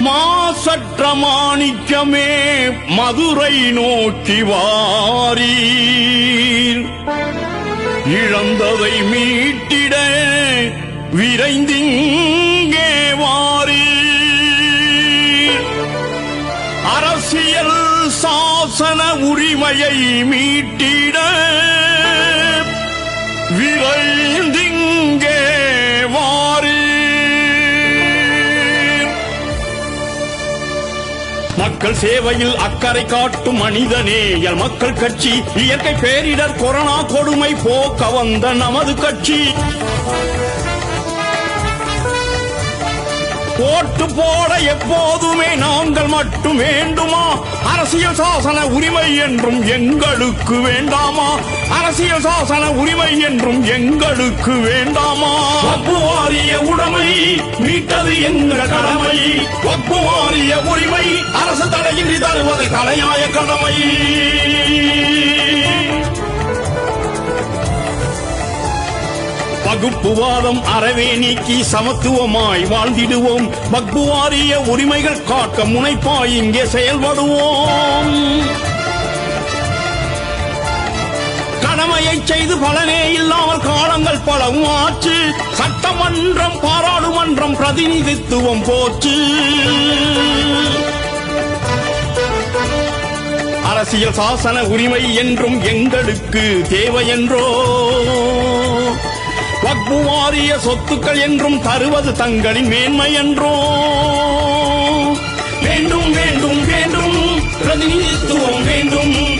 மாசற்ற மாணிக்கமே மதுரை நோக்கி வாரீர். இழந்ததை மீட்டிட விரைந்திங்கே வாரீர். அரசியல் சாசன உரிமையை மீட்டிட விரைந்தி மக்கள் சேவையில் அக்கறை காட்டும் மனிதனே. எல் மக்கள் கட்சி இயற்கை பேரிடர் கொரோனா கொடுமை போக்க வந்த நமது கட்சி. ஓட்டு போட எப்போதுமே நாங்கள் மட்டும் வேண்டுமா? அரசியல் சாசன உரிமை என்றும் எங்களுக்கு வேண்டாமா? அரசியல் சாசன உரிமை என்றும் எங்களுக்கு வேண்டாமா? வப்பு வாரிய உடைமை மீட்டது எங்கள் கடமை ஒப்பு வாரிய உரிமை அரசு தடையின்றி தருவது தலையாய கடமை. வகுப்புவாதம் அறவே நீக்கி சமத்துவமாய் வாழ்ந்திடுவோம். வகுப்புவாரிய உரிமைகள் காக்க முனைப்பாய் இங்கே செயல்படுவோம். கடமையை செய்து பலனே இல்லாமல் காலங்கள் காலம் ஆச்சு சட்டமன்றம் பாராளுமன்றம் பிரதிநிதித்துவம் போச்சு. அரசியல் சாசன உரிமை என்றும் எங்களுக்கு தேவை என்றோ வக்பு வாரிய சொத்துக்கள் என்றும் தருவது தங்களின் மேன்மை என்றோ? வேண்டும் வேண்டும் வேண்டும். பிரதிநிதித்துவம் வேண்டும்.